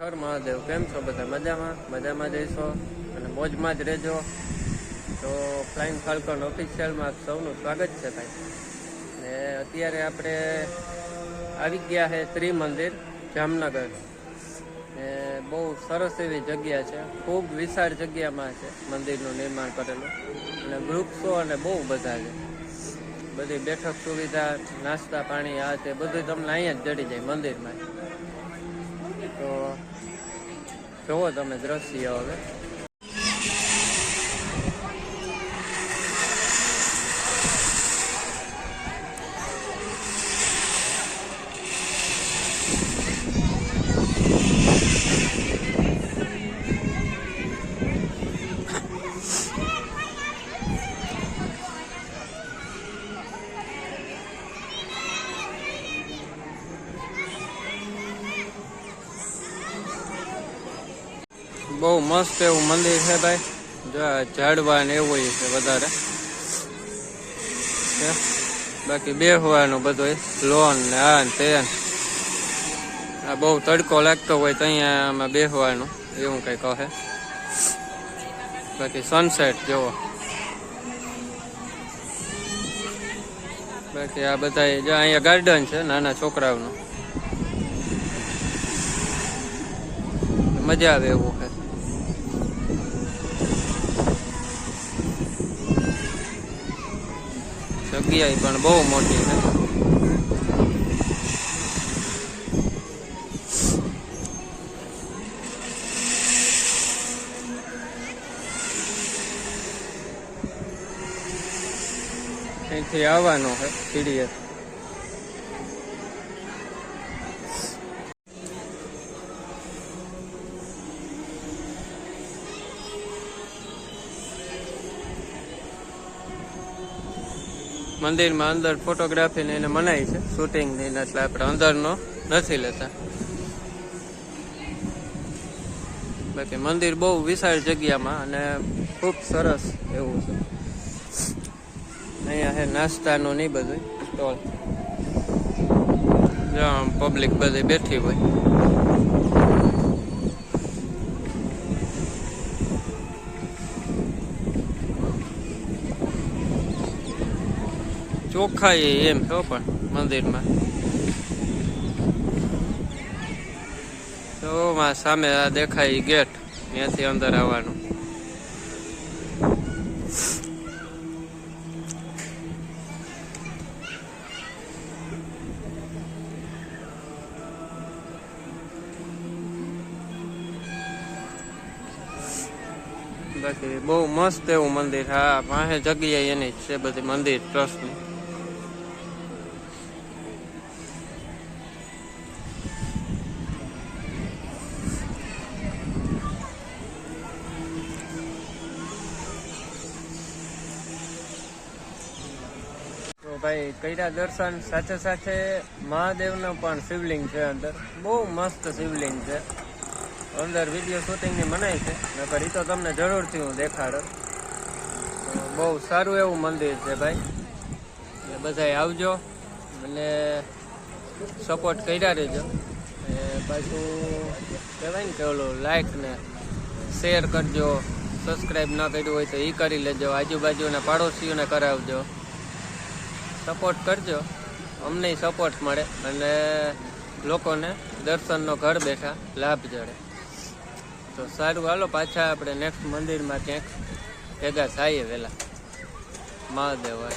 હર મહાદેવ, કેમ છો? બધા મજામાં? મજામાં જઈશો અને મોજમાં જ રહેજો. તો ફ્લાઇંગ ફાલ્કન ઓફિશિયલમાં સૌનું સ્વાગત છે ભાઈ. ને અત્યારે આપણે આવી ગયા છે ત્રિમંદિર, જામનગર. ને બહુ સરસ એવી જગ્યા છે. ખૂબ વિશાળ જગ્યામાં છે મંદિરનું નિર્માણ કરેલું. અને વૃક્ષો અને બહુ બધા છે. બધી બેઠક સુવિધા, નાસ્તા પાણી, આ તે બધું તમને અહીંયા જ જડી જાય મંદિરમાં. તો જોવો તમે દ્રશ્ય હવે. બહુ મસ્ત એવું મંદિર છે ભાઈ. જો ઝાડવા ને એવું છે વધારે. બાકી બેહવાનું બધું લોન ને આ ને તે આ બહુ તડકો લાગતો હોય તો અહીંયા આમાં બેહવાનું. એવું કઈ કહે. બાકી સનસેટ જોવો. બાકી આ બધા જો અહીંયા ગાર્ડન છે નાના છોકરાઓનું. મજા આવે એવું છે જગ્યા પણ બહુ મોટી છે. અહીંથી આવવાનું છે સીડીએ મંદિરમાં અંદર ફોટોગ્રાફી ને એને મનાય છે. શૂટિંગ નહીં એટલે આપણે અંદરનો નથી લેતા. બાકી મંદિર બહુ વિશાળ જગ્યામાં અને ખૂબ સરસ એવું છે. અહીંયા છે નાસ્તાનું નહીં બધું સ્ટોલ. પબ્લિક બધી બેઠી હોય. ચોખ્ખાઈ એમ છો પણ મંદિરમાં. તો માં સામે આ દેખાય ગેટ, ત્યાંથી અંદર આવવાનું. બાકી બહુ મસ્ત એવું મંદિર, હા પાસે જગ્યા એની જ છે બધી મંદિર, ટ્રસ્ટની. ભાઈ કર્યા દર્શન. સાથે સાથે મહાદેવનો પણ શિવલિંગ છે અંદર. બહુ મસ્ત શિવલિંગ છે. અંદર વીડિયો શૂટિંગની મનાય છે. નકર એ તો તમને જરૂરથી હું દેખાડો. બહુ સારું એવું મંદિર છે ભાઈ. એટલે બધાય આવજો અને સપોર્ટ કર્યા રહેજો. એ પાછું કહેવાય ને કે ઓલું લાઈક ને શેર કરજો. સબસ્ક્રાઈબ ના કર્યું હોય તો એ કરી લેજો. આજુબાજુના પાડોશીઓને કરાવજો. સપોર્ટ કરજો. અમને સપોર્ટ મળે અને લોકોને દર્શનનો ઘર બેઠા લાભ જડે. તો સારું, હાલો, પાછા આપણે નેક્સ્ટ મંદિરમાં ક્યાંક ભેગા થઈએ વહેલા. મહાદેવ.